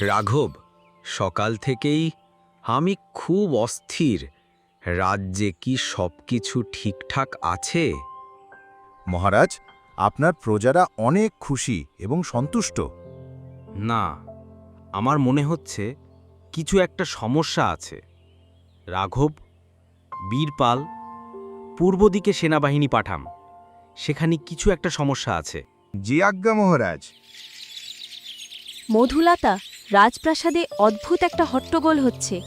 রাঘব সকাল থেকেই আমি খুব অস্থির। রাজ্যে কি সব কিছু ঠিকঠাক আছে? মহারাজ আপনার প্রজারা অনেক খুশি এবং সন্তুষ্ট। না আমার মনে হচ্ছে কিছু একটা সমস্যা আছে। রাঘব বীরপাল পূর্ব দিকে সেনাবাহিনী পাঠাম সেখানে কিছু একটা সমস্যা আছে। যে আজ্ঞা মহারাজ। মধুলতা রাজপ্রাসাদে অদ্ভুত একটা হট্টগোল হচ্ছে।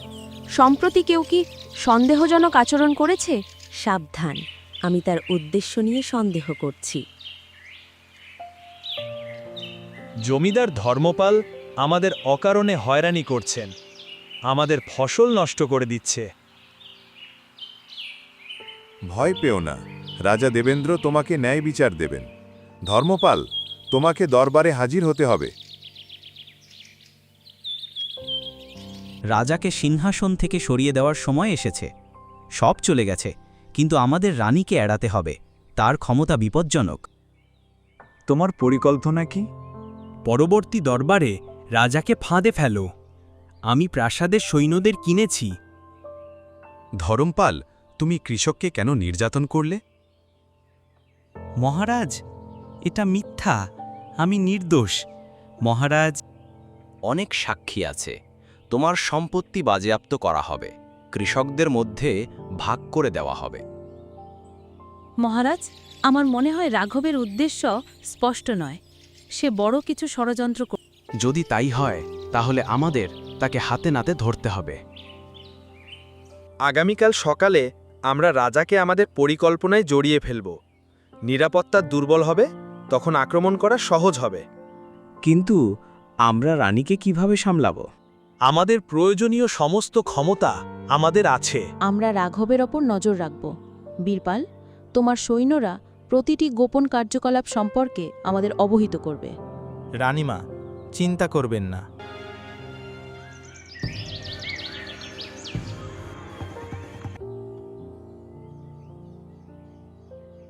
সম্প্রতি কেউ কি সন্দেহজনক আচরণ করেছে? সাবধান। আমি তার উদ্দেশ্য নিয়ে সন্দেহ করছি। জমিদার ধর্মপাল আমাদের অকারণে হয়রানি করছেন। আমাদের ফসল নষ্ট করে দিচ্ছে। ভয় পেও না। রাজা দেবেন্দ্র তোমাকে ন্যায় বিচার দেবেন। ধর্মপাল তোমাকে দরবারে হাজির হতে হবে। রাজাকে সিংহাসন থেকে সরিয়ে দেওয়ার সময় এসেছে। সব চলে গেছে কিন্তু আমাদের রানীকে এড়াতে হবে। তার ক্ষমতা বিপজ্জনক। তোমার পরিকল্পনা কি? পরবর্তী দরবারে রাজাকে ফাঁদে ফেলো। আমি প্রাসাদের সৈন্যদের কিনেছি। ধরমপাল তুমি কৃষককে কেন নির্যাতন করলে? মহারাজ এটা মিথ্যা। আমি নির্দোষ। মহারাজ অনেক সাক্ষী আছে। তোমার সম্পত্তি বাজেয়াপ্ত করা হবে। কৃষকদের মধ্যে ভাগ করে দেওয়া হবে। মহারাজ আমার মনে হয় রাঘবের উদ্দেশ্য স্পষ্ট নয়। সে বড় কিছু ষড়যন্ত্র কর- যদি তাই হয় তাহলে আমাদের তাকে হাতে নাতে ধরতে হবে। আগামীকাল সকালে আমরা রাজাকে আমাদের পরিকল্পনায় জড়িয়ে ফেলব। নিরাপত্তা দুর্বল হবে তখন আক্রমণ করা সহজ হবে। কিন্তু আমরা রানীকে কীভাবে সামলাবো? আমাদের প্রয়োজনীয় সমস্ত ক্ষমতা আমাদের আছে। আমরা রাঘবের ওপর নজর রাখব। বীরপাল তোমার সৈন্যরা প্রতিটি গোপন কার্যকলাপ সম্পর্কে আমাদের অবহিত করবে। রানীমা চিন্তা করবেন না।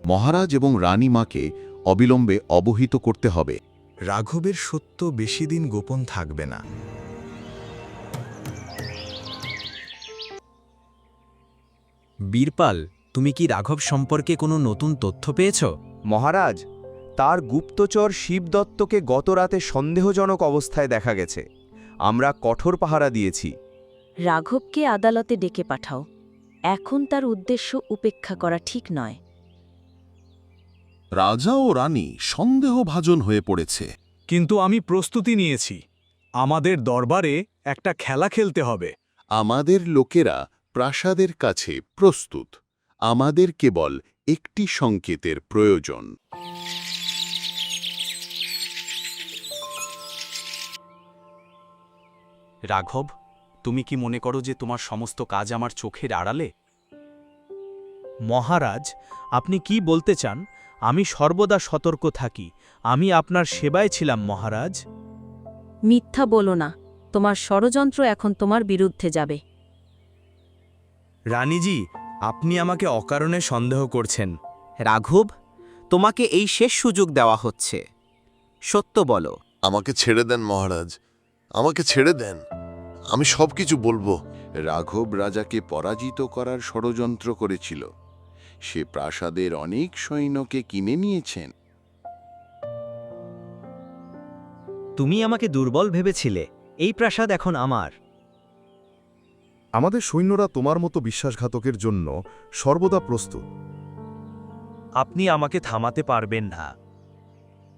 মহারাজ এবং রানীমাকে অবিলম্বে অবহিত করতে হবে। রাঘবের সত্য বেশি দিন গোপন থাকবে না। বীরপাল তুমি কি রাঘব সম্পর্কে কোনো নতুন তথ্য পেয়েছ? মহারাজ তার গুপ্তচর শিবদত্তকে গতরাতে সন্দেহজনক অবস্থায় দেখা গেছে। আমরা কঠোর পাহারা দিয়েছি। রাঘবকে আদালতে ডেকে পাঠাও। এখন তার উদ্দেশ্য উপেক্ষা করা ঠিক নয়। রাজা ও রানী সন্দেহভাজন হয়ে পড়েছে। কিন্তু আমি প্রস্তুতি নিয়েছি। আমাদের দরবারে একটা খেলা খেলতে হবে। আমাদের লোকেরা প্রাসাদের কাছে প্রস্তুত। আমাদের কেবল একটি সংকেতের প্রয়োজন। রাঘব তুমি কি মনে করো যে তোমার সমস্ত কাজ আমার চোখের আড়ালে? মহারাজ আপনি কি বলতে চান? আমি সর্বদা সতর্ক থাকি। আমি আপনার সেবায় ছিলাম মহারাজ। মিথ্যা বলো না। তোমার ষড়যন্ত্র এখন তোমার বিরুদ্ধে যাবে। রানীজি আপনি আমাকে অকারণে সন্দেহ করছেন। রাঘব তোমাকে এই শেষ সুযোগ দেওয়া হচ্ছে। সত্য বলো। আমাকে ছেড়ে দেন মহারাজ। আমাকে ছেড়ে দেন। আমি সব কিছু বলব। রাঘব রাজাকে পরাজিত করার ষড়যন্ত্র করেছিল। সে প্রাসাদের অনেক সৈন্যকে কিনে নিয়েছেন। তুমি আমাকে দুর্বল ভেবেছিলে। এই প্রাসাদ এখন আমার। আমাদের সৈন্যরা তোমার মতো বিশ্বাসঘাতকের জন্য সর্বদা প্রস্তুত। আপনি আমাকে থামাতে পারবেন না।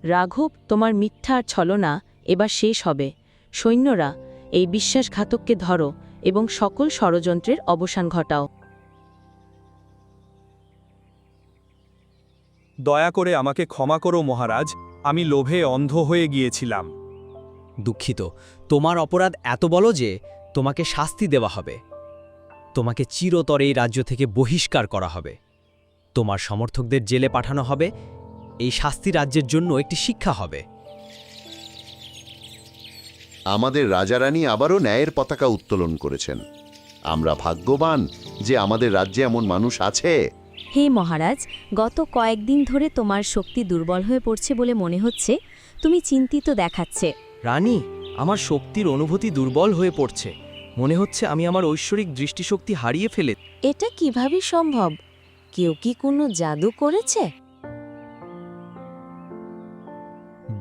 রাঘব তোমার মিথ্যা আর ছলনা এবার শেষ হবে। সৈন্যরা এই বিশ্বাসঘাতককে ধরো এবং সকল ষড়যন্ত্রের অবসান ঘটাও। দয়া করে আমাকে ক্ষমা করো মহারাজ আমি লোভে অন্ধ হয়ে গিয়েছিলাম। দুঃখিত তোমার অপরাধ এত বলো যে তোমাকে শাস্তি দেওয়া হবে। তোমাকে চিরতর এই রাজ্য থেকে বহিষ্কার করা হবে। তোমার সমর্থকদের জেলে পাঠানো হবে। এই শাস্তি রাজ্যের জন্য একটি শিক্ষা হবে। আমাদের রাজারানী আবারও ন্যায়ের পতাকা উত্তোলন করেছেন। আমরা ভাগ্যবান যে আমাদের রাজ্যে এমন মানুষ আছে। হে মহারাজ গত কয়েকদিন ধরে তোমার শক্তি দুর্বল হয়ে পড়ছে বলে মনে হচ্ছে। তুমি চিন্তিত দেখাচ্ছে। রানী আমার শক্তির অনুভূতি দুর্বল হয়ে পড়ছে। মনে হচ্ছে আমি আমার ঐশ্বরিক দৃষ্টিশক্তি হারিয়ে ফেলে এটা কীভাবে সম্ভব? কেউ কি কোনো জাদু করেছে?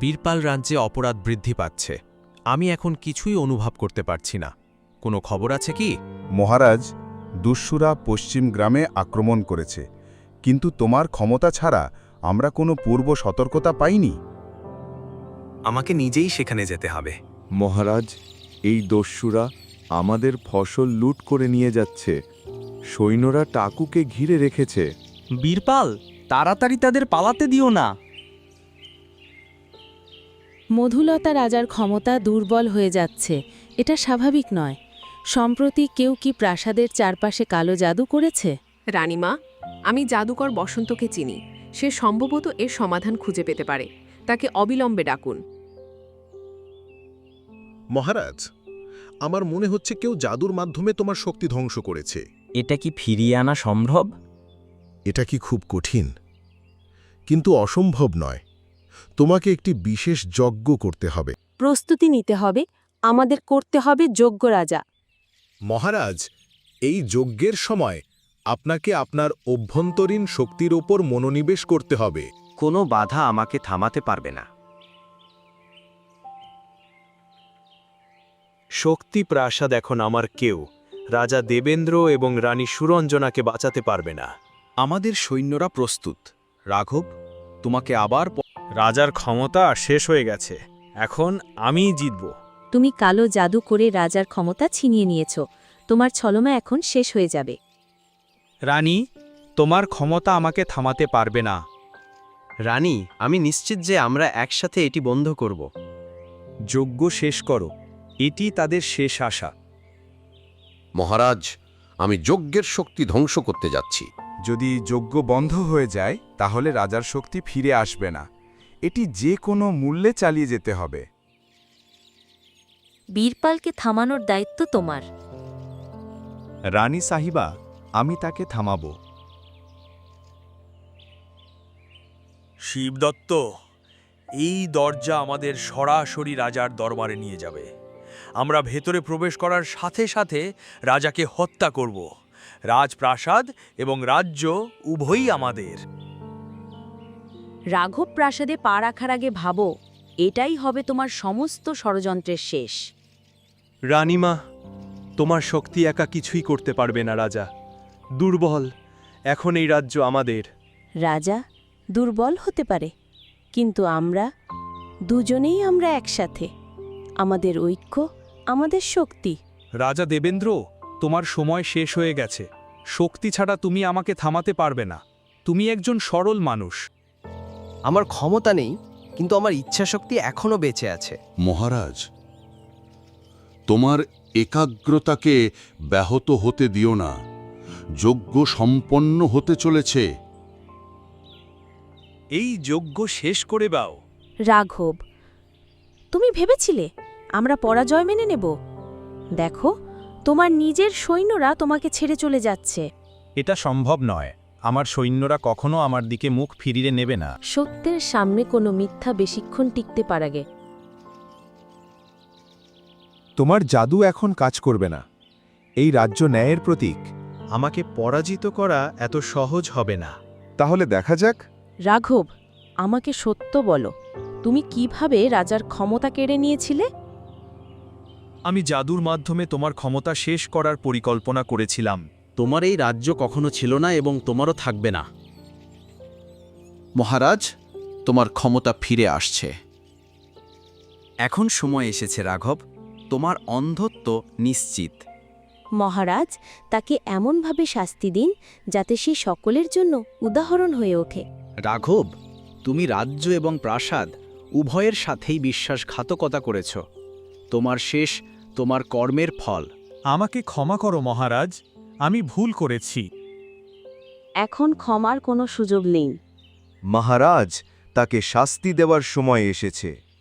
বীরপাল রাজ্যে অপরাধ বৃদ্ধি পাচ্ছে। আমি এখন কিছুই অনুভব করতে পারছি না। কোনো খবর আছে কি? মহারাজ দুঃসুরা পশ্চিম গ্রামে আক্রমণ করেছে। কিন্তু তোমার ক্ষমতা ছাড়া আমরা কোনো পূর্ব সতর্কতা পাইনি। আমাকে নিজেই সেখানে যেতে হবে। মহারাজ এই দস্যুরা আমাদের ফসল লুট করে নিয়ে যাচ্ছে। সৈন্যরা টাকুকে ঘিরে রেখেছে। বীরপাল তাড়াতাড়ি তাদের পালাতে দিও না। মধুলতা রাজার ক্ষমতা দুর্বল হয়ে যাচ্ছে। এটা স্বাভাবিক নয়। সম্প্রতি কেউ কি প্রাসাদের চারপাশে কালো জাদু করেছে? রানীমা আমি জাদুকর বসন্তকে চিনি। সে সম্ভবত এর সমাধান খুঁজে পেতে পারে। তাকে অবিলম্বে ডাকুন। মহারাজ আমার মনে হচ্ছে কেউ জাদুর মাধ্যমে তোমার শক্তি ধ্বংস করেছে। এটা কি ফিরিয়ে আনা সম্ভব? এটা কি খুব কঠিন? কিন্তু অসম্ভব নয়। তোমাকে একটি বিশেষ যজ্ঞ করতে হবে। প্রস্তুতি নিতে হবে আমাদের করতে হবে যোগ্য রাজা। মহারাজ এই যজ্ঞের সময় আপনাকে আপনার অভ্যন্তরীণ শক্তির ওপর মনোনিবেশ করতে হবে। কোনো বাধা আমাকে থামাতে পারবে না। শক্তি প্রাসাদ এখন আমার কেউ রাজা দেবেন্দ্র এবং রানী সুরঞ্জনাকে বাঁচাতে পারবে না। আমাদের সৈন্যরা প্রস্তুত। রাঘব তোমাকে আবার রাজার ক্ষমতা শেষ হয়ে গেছে। এখন আমিই জিতব। তুমি কালো জাদু করে রাজার ক্ষমতা ছিনিয়ে নিয়েছ। তোমার ছলমা এখন শেষ হয়ে যাবে। রানী তোমার ক্ষমতা আমাকে থামাতে পারবে না। রানী আমি নিশ্চিত যে আমরা একসাথে এটি বন্ধ করব। যজ্ঞ শেষ করো। এটি তাদের শেষ আশা। মহারাজ আমি যজ্ঞের শক্তি ধ্বংস করতে যাচ্ছি। যদি যজ্ঞ বন্ধ হয়ে যায় তাহলে রাজার শক্তি ফিরে আসবে না। এটি যে কোনো মূল্যে চালিয়ে যেতে হবে। বীরপালকে থামানোর দায়িত্ব তোমার। রানী সাহিবা আমি তাকে থামাবো। শিবদত্ত এই দরজা আমাদের সরাসরি রাজার দরবারে নিয়ে যাবে। আমরা ভেতরে প্রবেশ করার সাথে সাথে রাজাকে হত্যা করব। রাজপ্রাসাদ এবং রাজ্য উভয়ই আমাদের। রাঘব প্রাসাদে পা রাখার আগে ভাবো এটাই হবে তোমার সমস্ত ষড়যন্ত্রের শেষ। রানীমা তোমার শক্তি একা কিছুই করতে পারবে না রাজা। দুর্বল এখন এই রাজ্য আমাদের। রাজা দুর্বল হতে পারে কিন্তু আমরা দুজনেই আমরা একসাথে। আমাদের ঐক্য আমাদের শক্তি। রাজা দেবেন্দ্র তোমার সময় শেষ হয়ে গেছে। শক্তি ছাড়া তুমি আমাকে থামাতে পারবে না। তুমি একজন সরল মানুষ। আমার ক্ষমতা নেই কিন্তু আমার ইচ্ছাশক্তি এখনও বেঁচে আছে। মহারাজ তোমার একাগ্রতাকে ব্যাহত হতে দিও না। যজ্ঞ সম্পন্ন হতে চলেছে। এই যজ্ঞ শেষ করে দাও। রাঘব তুমি ভেবেছিলে? আমরা পরাজয় মেনে নেব। দেখো তোমার নিজের সৈন্যরা তোমাকে ছেড়ে চলে যাচ্ছে। এটা সম্ভব নয়। আমার সৈন্যরা কখনো আমার দিকে মুখ ফিরিয়ে নেবে না। সত্যের সামনে কোনো মিথ্যা বেশিক্ষণ টিকতে পারাগে। তোমার জাদু এখন কাজ করবে না। এই রাজ্য ন্যায়ের প্রতীক। আমাকে পরাজিত করা এত সহজ হবে না। তাহলে দেখা যাক। রাঘব আমাকে সত্য বলো। তুমি কীভাবে রাজার ক্ষমতা কেড়ে নিয়েছিলে? আমি জাদুর মাধ্যমে তোমার ক্ষমতা শেষ করার পরিকল্পনা করেছিলাম। তোমার এই রাজ্য কখনো ছিল না এবং তোমারও থাকবে না। মহারাজ তোমার ক্ষমতা ফিরে আসছে। এখন সময় এসেছে রাঘব। তোমার অন্ধত্ব নিশ্চিত। মহারাজ তাকে এমনভাবে শাস্তি দিন যাতে সে সকলের জন্য উদাহরণ হয়ে ওঠে। রাঘব তুমি রাজ্য এবং প্রাসাদ উভয়ের সাথেই বিশ্বাসঘাতকতা করেছ। তোমার শেষ তোমার কর্মের ফল। আমাকে ক্ষমা করো মহারাজ আমি ভুল করেছি। এখন ক্ষমার কোনো সুযোগ নেই। মহারাজ তাকে শাস্তি দেওয়ার সময় এসেছে।